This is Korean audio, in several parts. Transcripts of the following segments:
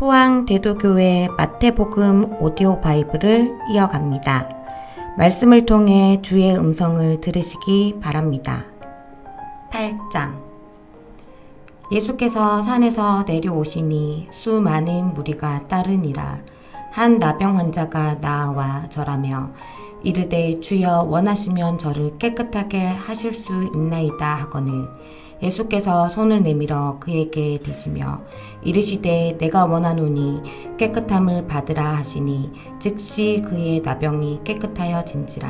포항 대도교회 마태복음 오디오 바이블을 이어갑니다. 말씀을 통해 주의 음성을 들으시기 바랍니다. 8장 예수께서 산에서 내려오시니 수많은 무리가 따르니라 한 나병 환자가 나와 절하며 이르되 주여 원하시면 저를 깨끗하게 하실 수 있나이다 하거늘 예수께서 손을 내밀어 그에게 대시며 이르시되 내가 원하노니 깨끗함을 받으라 하시니 즉시 그의 나병이 깨끗하여 진지라.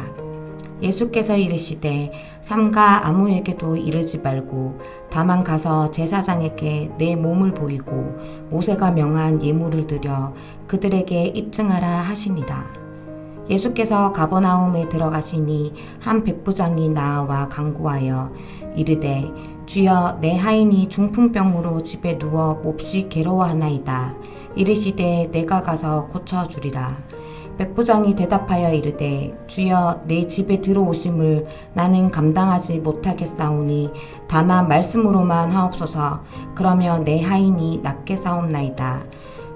예수께서 이르시되 삼가 아무에게도 이르지 말고 다만 가서 제사장에게 내 몸을 보이고 모세가 명한 예물을 드려 그들에게 입증하라 하시니라. 예수께서 가버나움에 들어가시니 한 백부장이 나와 간구하여 이르되 주여 내 하인이 중풍병으로 집에 누워 몹시 괴로워하나이다. 이르시되 내가 가서 고쳐 주리라. 백부장이 대답하여 이르되 주여 내 집에 들어오심을 나는 감당하지 못하겠사오니 다만 말씀으로만 하옵소서 그러면 내 하인이 낫게 싸움나이다.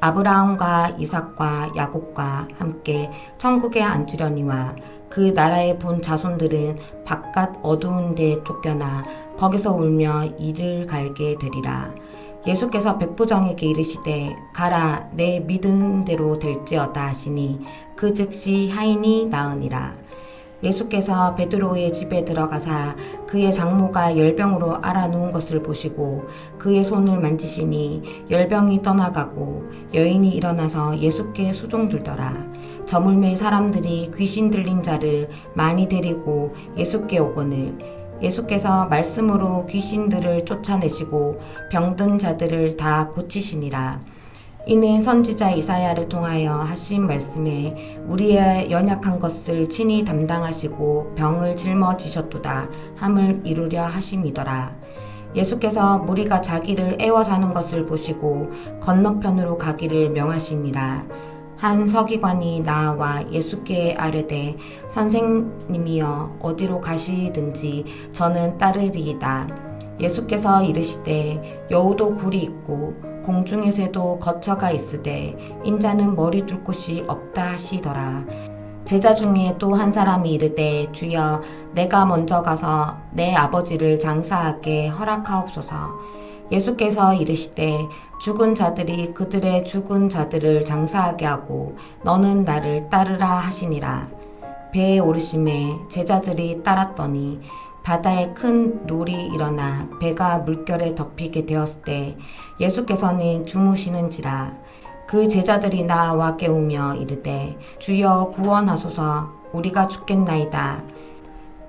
아브라함과 이삭과 야곱과 함께 천국에 앉으려니와 그 나라의 본 자손들은 바깥 어두운 데 쫓겨나 거기서 울며 이를 갈게 되리라. 예수께서 백부장에게 이르시되 가라 내 믿은 대로 될지어다 하시니 그 즉시 하인이 나으니라. 예수께서 베드로의 집에 들어가사 그의 장모가 열병으로 알아누운 것을 보시고 그의 손을 만지시니 열병이 떠나가고 여인이 일어나서 예수께 수종들더라. 저물매 사람들이 귀신 들린 자를 많이 데리고 예수께 오거늘 예수께서 말씀으로 귀신들을 쫓아내시고 병든 자들을 다 고치시니라. 이는 선지자 이사야를 통하여 하신 말씀에 우리의 연약한 것을 친히 담당하시고 병을 짊어지셨도다 함을 이루려 하심이더라. 예수께서 무리가 자기를 애워 사는 것을 보시고 건너편으로 가기를 명하시니라. 한 서기관이 나와 예수께 아뢰되 선생님이여 어디로 가시든지 저는 따르리이다. 예수께서 이르시되 여우도 굴이 있고 공중의 새도 거처가 있으되 인자는 머리 둘 곳이 없다 하시더라. 제자 중에 또 한 사람이 이르되 주여 내가 먼저 가서 내 아버지를 장사하게 허락하옵소서. 예수께서 이르시되 죽은 자들이 그들의 죽은 자들을 장사하게 하고 너는 나를 따르라 하시니라. 배에 오르심에 제자들이 따랐더니 바다에 큰 놀이 일어나 배가 물결에 덮이게 되었을 때 예수께서는 주무시는지라 그 제자들이 나와 깨우며 이르되 주여 구원하소서. 우리가 죽겠나이다.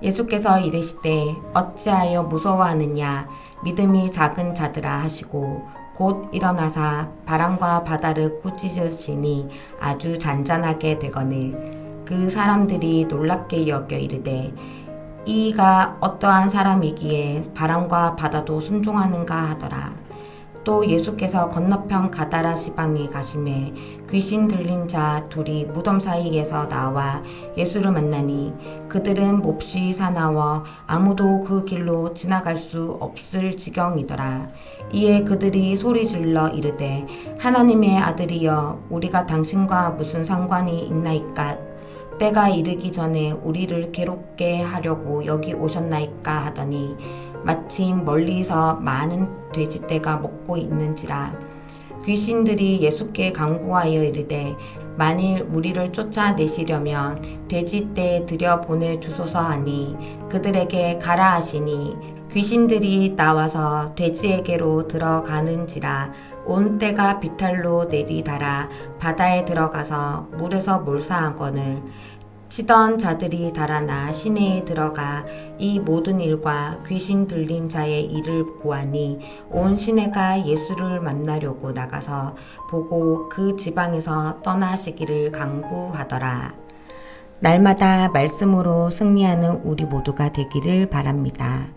예수께서 이르시되 어찌하여 무서워하느냐? 믿음이 작은 자들아 하시고 곧 일어나사 바람과 바다를 꾸짖으시니 아주 잔잔하게 되거늘. 그 사람들이 놀랍게 여겨 이르되 이가 어떠한 사람이기에 바람과 바다도 순종하는가 하더라. 또 예수께서 건너편 가다라 지방에 가심에 귀신 들린 자 둘이 무덤 사이에서 나와 예수를 만나니 그들은 몹시 사나워 아무도 그 길로 지나갈 수 없을 지경이더라. 이에 그들이 소리 질러 이르되 하나님의 아들이여 우리가 당신과 무슨 상관이 있나이까 때가 이르기 전에 우리를 괴롭게 하려고 여기 오셨나이까 하더니 마침 멀리서 많은 돼지떼가 먹고 있는지라 귀신들이 예수께 강구하여 이르되 만일 우리를 쫓아내시려면 돼지떼에 들여 보내 주소서 하니 그들에게 가라 하시니 귀신들이 나와서 돼지에게로 들어가는지라 온 때가 비탈로 내리달아 바다에 들어가서 물에서 몰사하거늘 치던 자들이 달아나 시내에 들어가 이 모든 일과 귀신 들린 자의 일을 고하니 온 시내가 예수를 만나려고 나가서 보고 그 지방에서 떠나시기를 강구하더라. 날마다 말씀으로 승리하는 우리 모두가 되기를 바랍니다.